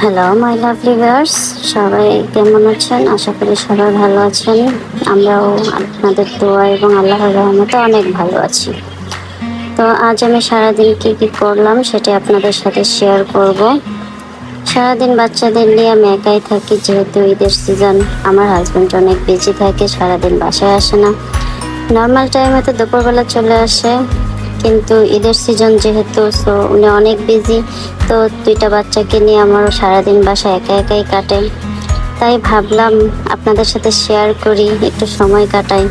Hello my lovely viewers সবাই কেমন আছেন? আশা করি সবাই ভালো আছেন। আমরাও আপনাদের দোয়া এবং আল্লাহর রহমতে অনেক ভালো আছি। তো আজ আমি সারাদিন কি কি করলাম সেটা আপনাদের সাথে শেয়ার করব। সারাদিন বাচ্চাদের নিয়ে আমি একাই থাকি, যেহেতু ঈদের সিজন আমার হাজব্যান্ড অনেক বিজি থাকে, সারাদিন বাসায় আসে না। নর্মাল টাইমে তো দুপুরবেলা চলে আসে। কিন্তু ঈদের সিজন যেহেতু সো উনি অনেক বিজি তো দুইটা বাচ্চাকে নিয়ে আমারও সারাদিন বাসায় একা একাই কাটে। তাই ভাবলাম আপনাদের সাথে শেয়ার করি, একটু সময় কাটাই।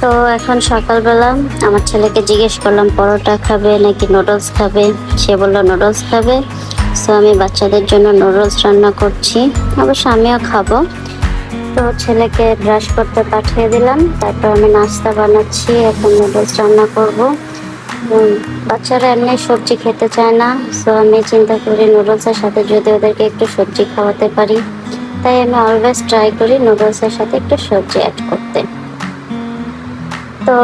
তো এখন সকালবেলা আমার ছেলেকে জিজ্ঞেস করলাম, পরোটা খাবে নাকি নুডলস খাবে? সে বলল নুডলস খাবে। সো আমি বাচ্চাদের জন্য নুডলস রান্না করছি। অবশ্য আমিও খাব। তো ছেলেকে ব্রাশ করতে পাঠিয়ে দিলাম। তারপর আমি নাস্তা বানাচ্ছি, এখন নুডলস রান্না করব। বাচ্চারা এমনি সবজি খেতে চায় না সো আমি চিন্তা করি নুডলসের সাথে যদি ওদেরকে একটু সবজি খাওয়াতে পারি। তাই আমি অলওয়েজ ট্রাই করি নুডলসের সাথে একটু সবজি অ্যাড করতে। তো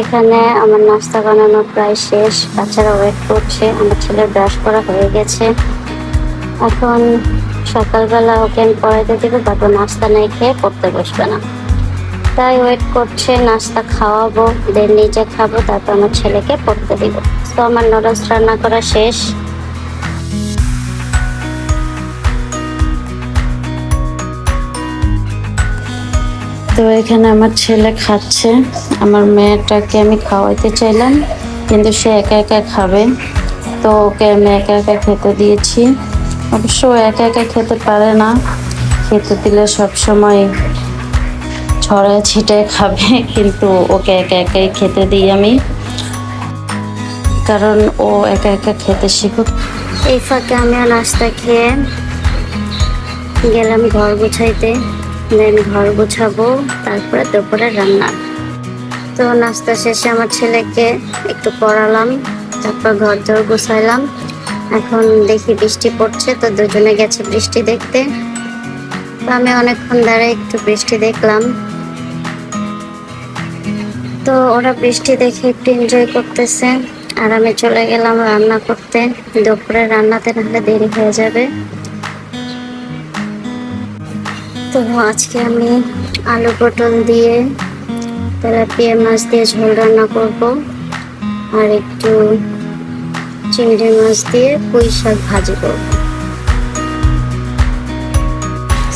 এখানে আমার নাস্তা বানানো প্রায় শেষ, বাচ্চারা ওয়েট করছে, আমার ছেলের ব্রাশ করা হয়ে গেছে। এখন সকালবেলা ওকে আমি পড়াইতে দেবো ও নাস্তা নেই খেয়ে পড়তে বসবে না। তাই ওয়েট করছে, নাস্তা খাওয়াবো দেন নিজে খাব, তারপর আমার ছেলেকে পড়তে দিব। তো আমার নুডলস রান্না করা শেষ। তো এখানে আমার ছেলে খাচ্ছে। আমার মেয়েটাকে আমি খাওয়াইতে চাইলাম, কিন্তু সে একা একা খাবে। তো ওকে আমি একা একা খেতে দিয়েছি। অবশ্য একা একা খেতে পারে না। খেতে দিলে সব সময় ছড়ায় ছিটায় খাবে, কিন্তু ওকে একা একাই খেতে দিই আমি। কারণ ও একা একা খেতে শিখুক। এই ফাঁকে আমিও নাস্তা খেয়ে গেলাম ঘর গোছাইতে। দেন ঘর গোছাবো, তারপরে দুপুরে রান্না। তো নাস্তা শেষে আমার ছেলেকে একটু পড়ালাম, তারপর ঘর দর গোছাইলাম। এখন দেখি বৃষ্টি পড়ছে, তো দুজনে গেছে বৃষ্টি দেখতে। তো আমি অনেকক্ষণ দাঁড়ায় একটু বৃষ্টি দেখলাম। তো ওরা বৃষ্টি দেখে একটু এনজয় করতেছে। আর আমি চলে গেলাম রান্না করতে। দুপুরে রান্নাতে নাহলে দেরি হয়ে যাবে। তো আজকে আমি আলু পটল দিয়ে তেলাপিয়া মাছ দিয়ে ঝোল রান্না করব। আর একটু চিংড়ি মাছ দিয়ে পুঁই শাক ভাজি করব।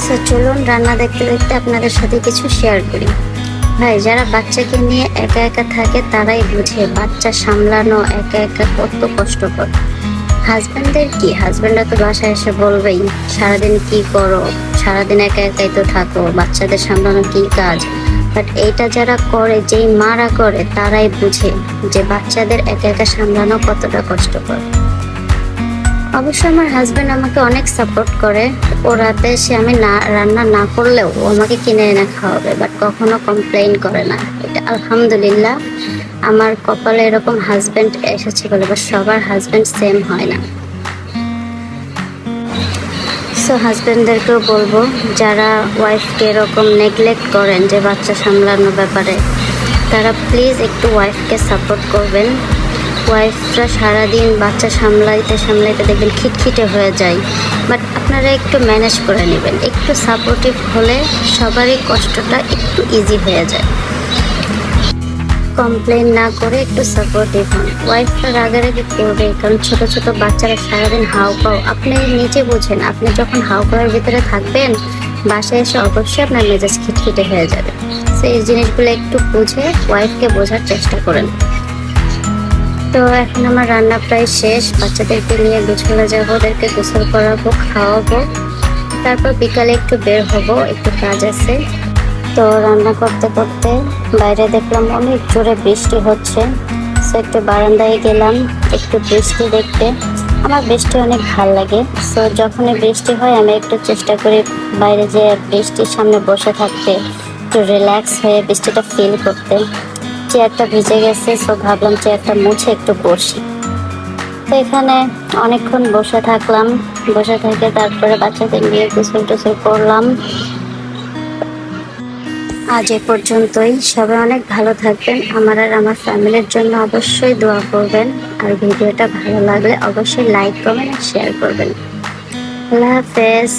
So, চলুন রান্না দেখতে দেখতে আপনাদের সাথে কিছু শেয়ার করি। ভাই, যারা বাচ্চাকে নিয়ে একা একা থাকে, তারাই বুঝে বাচ্চা সামলানো একা একা কত কষ্টকর। হাজব্যান্ডদের কি? হাজব্যান্ডরা তো বাসায় এসে বলবেই, সারাদিন কি করো? সারাদিন একা একাই তো থাকো, বাচ্চাদের সামলানো কি কাজ? বাট এইটা যারা করে, যেই মারা করে, তারাই বুঝে যে বাচ্চাদের একা একা সামলানো কতটা কষ্টকর। অবশ্য আমার হাজব্যান্ড আমাকে অনেক সাপোর্ট করে। ও রাতে সে আমি না, রান্না না করলেও ও আমাকে কিনে এনে খাওয়াবে বাট কখনো কমপ্লেইন করে না। এটা আলহামদুলিল্লাহ, আমার কপালে এরকম হাজব্যান্ড এসেছে বলে বা সবার হাজব্যান্ড সেম হয় না। সো হাজব্যান্ডদেরকেও বলব, যারা ওয়াইফকে এরকম নেগলেক্ট করেন যে বাচ্চা সামলানোর ব্যাপারে, তারা প্লিজ একটু ওয়াইফকে সাপোর্ট করবেন। ওয়াইফরা সারাদিন বাচ্চা সামলাইতে সামলাইতে দেখবেন খিটখিটে হয়ে যায়। বাট আপনারা একটু ম্যানেজ করে নেবেন। একটু সাপোর্টিভ হলে সবারই কষ্টটা একটু ইজি হয়ে যায়। কমপ্লেন না করে একটু সাপোর্টিভ হন। ওয়াইফটা রাগারাগি করবে, কারণ ছোট ছোট বাচ্চারা সারাদিন হাউ পাও। আপনি নিজে বোঝেন, আপনি যখন হাউ পাওয়ার ভিতরে থাকবেন, বাসায় এসে অবশ্যই আপনার মেজাজ খিটখিটে হয়ে যাবে। সেই জিনিসগুলো একটু বুঝে ওয়াইফকে বোঝার চেষ্টা করেন। তো এখন আমার রান্না প্রায় শেষ। বাচ্চাদেরকে নিয়ে গোছলে যাব, ওদেরকে গোসল করাবো, খাওয়াবো। তারপর বিকালে একটু বের হব, একটু কাজ আছে। তো রান্না করতে করতে বাইরে দেখলাম অনেক জোরে বৃষ্টি হচ্ছে। সো একটু বারান্দায় গেলাম, একটু বৃষ্টি দেখতে। আমার বৃষ্টি অনেক ভালো লাগে। সো যখনই বৃষ্টি হয়, আমি একটু চেষ্টা করি বাইরে যে বৃষ্টির সামনে বসে থাকতে, একটু রিল্যাক্স হয়ে বৃষ্টিটা ফিল করতে। চেয়ারটা ভিজে গেছে সো ভাবলাম চেয়ারটা মুছে একটু বসি। তো এখানে অনেকক্ষণ বসে থাকলাম, বসে থেকে তারপরে বাচ্চাদের নিয়ে গোসল টোসল করলাম। আজ এ পর্যন্তই, সবাই অনেক ভালো থাকবেন, আমার আর আমার ফ্যামিলির জন্য অবশ্যই দোয়া করবেন, আর ভিডিওটা ভালো লাগলে অবশ্যই লাইক কমেন্ট আর শেয়ার করবেন। আল্লাহ হাফেজ।